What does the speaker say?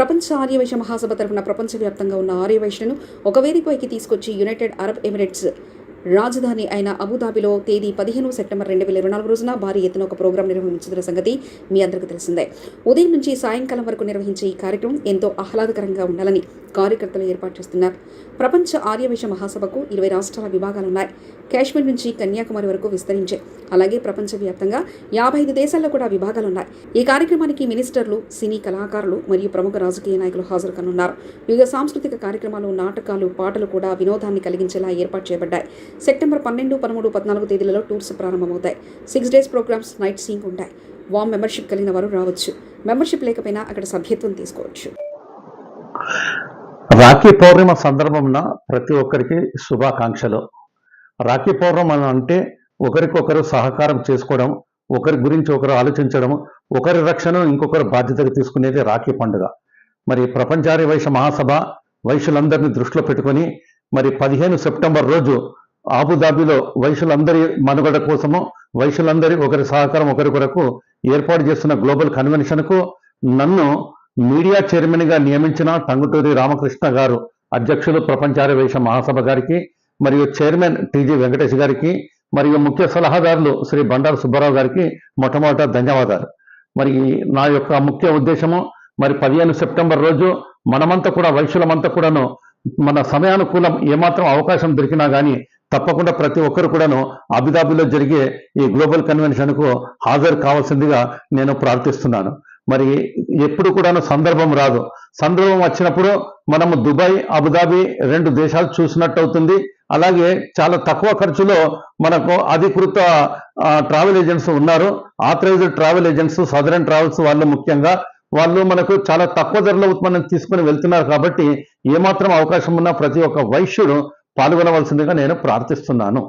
ప్రపంచ ఆర్యవైశ్య మహాసభ తరఫున ప్రపంచవ్యాప్తంగా ఉన్న ఆర్యవైశ్యులను ఒక వేదికపైకి తీసుకొచ్చి యునైటెడ్ అరబ్ ఎమిరేట్స్ రాజధాని అయిన అబుదాబిలో తేదీ పదిహేను సెప్టెంబర్ రెండు వేల ఇరవై నాలుగు రోజున భారీ ఎత్తున ఒక ప్రోగ్రాం నిర్వహించిన సంగతి మీ అందరికీ తెలిసిందే. ఉదయం నుంచి సాయంకాలం వరకు నిర్వహించే ఈ కార్యక్రమం ఎంతో ఆహ్లాదకరంగా ఉండాలని కార్యకర్తలు ఏర్పాటు చేస్తున్నారు. ప్రపంచ ఆర్యవేశ మహాసభకు ఇరవై రాష్ట్రాల విభాగాలున్నాయి. కాశ్మీర్ నుంచి కన్యాకుమారి వరకు విస్తరించే. అలాగే ప్రపంచవ్యాప్తంగా యాభై ఐదు దేశాల్లో కూడా విభాగాలున్నాయి. ఈ కార్యక్రమానికి మినిస్టర్లు సినీ కళాకారులు మరియు ప్రముఖ రాజకీయ నాయకులు హాజరు కానున్నారు. వివిధ సాంస్కృతిక కార్యక్రమాలు నాటకాలు పాటలు కూడా వినోదాన్ని కలిగించేలా ఏర్పాటు చేయబడ్డాయి. సెప్టెంబర్ పన్నెండు పదమూడు పద్నాలుగు తేదీలలో టూర్స్ ప్రారంభమవుతాయి. Six days programs night seeing ఉంటాయి. వామ్ మెంబర్షిప్ కలిగిన వారు రావచ్చు. మెంబర్షిప్ లేకపోయినా అక్కడ సభ్యత్వం తీసుకోవచ్చు. రాఖీ పౌర్ణిమ సందర్భంన ప్రతి ఒక్కరికి శుభాకాంక్షలు. రాఖీ పౌర్ణమి అంటే ఒకరికొకరు సహకారం చేసుకోవడం ఒకరి గురించి ఒకరు ఆలోచించడం ఒకరి రక్షణ ఇంకొకరు బాధ్యతగా తీసుకునేది రాఖీ పండుగ. మరి ప్రపంచారి వైశ్య మహాసభ వైశ్యులందరినీ దృష్టిలో పెట్టుకొని మరి పదిహేను సెప్టెంబర్ రోజు ఆబుదాబిలో వైశ్యులందరి మనుగడ కోసము వైశ్యులందరి ఒకరి సహకారం ఒకరి కొరకు ఏర్పాటు చేస్తున్న గ్లోబల్ కన్వెన్షన్కు నన్ను మీడియా చైర్మన్గా నియమించిన టంగుటూరి రామకృష్ణ గారు అధ్యక్షులు ప్రపంచార వేష మహాసభ గారికి మరియు చైర్మన్ టీజీ వెంకటేష్ గారికి మరియు ముఖ్య సలహాదారులు శ్రీ బండారు సుబ్బారావు గారికి మొట్టమొదట ధన్యవాదాలు. మరి నా యొక్క ముఖ్య ఉద్దేశము మరి పదిహేను సెప్టెంబర్ రోజు మనమంతా కూడా వైశ్యులమంతా కూడాను మన సమయానుకూలం ఏమాత్రం అవకాశం దొరికినా కానీ తప్పకుండా ప్రతి ఒక్కరు కూడాను అబుదాబిలో జరిగే ఈ గ్లోబల్ కన్వెన్షన్కు హాజరు కావాల్సిందిగా నేను ప్రార్థిస్తున్నాను. మరి ఎప్పుడు కూడాను సందర్భం రాదు. సందర్భం వచ్చినప్పుడు మనము దుబాయ్ అబుదాబి రెండు దేశాలు చూసినట్టు అవుతుంది అలాగే చాలా తక్కువ ఖర్చులో మనకు అధికృత ట్రావెల్ ఏజెంట్స్ ఉన్నారు. Authorized travel agents Southern Travels వాళ్ళు ముఖ్యంగా. వాళ్ళు మనకు చాలా తక్కువ ధరలో ఉత్పన్నం తీసుకుని వెళ్తున్నారు కాబట్టి ఏమాత్రం అవకాశం ఉన్నా ప్రతి ఒక్క వైశ్యుడు పాల్గొనవలసిందిగా నేను ప్రార్థిస్తున్నాను.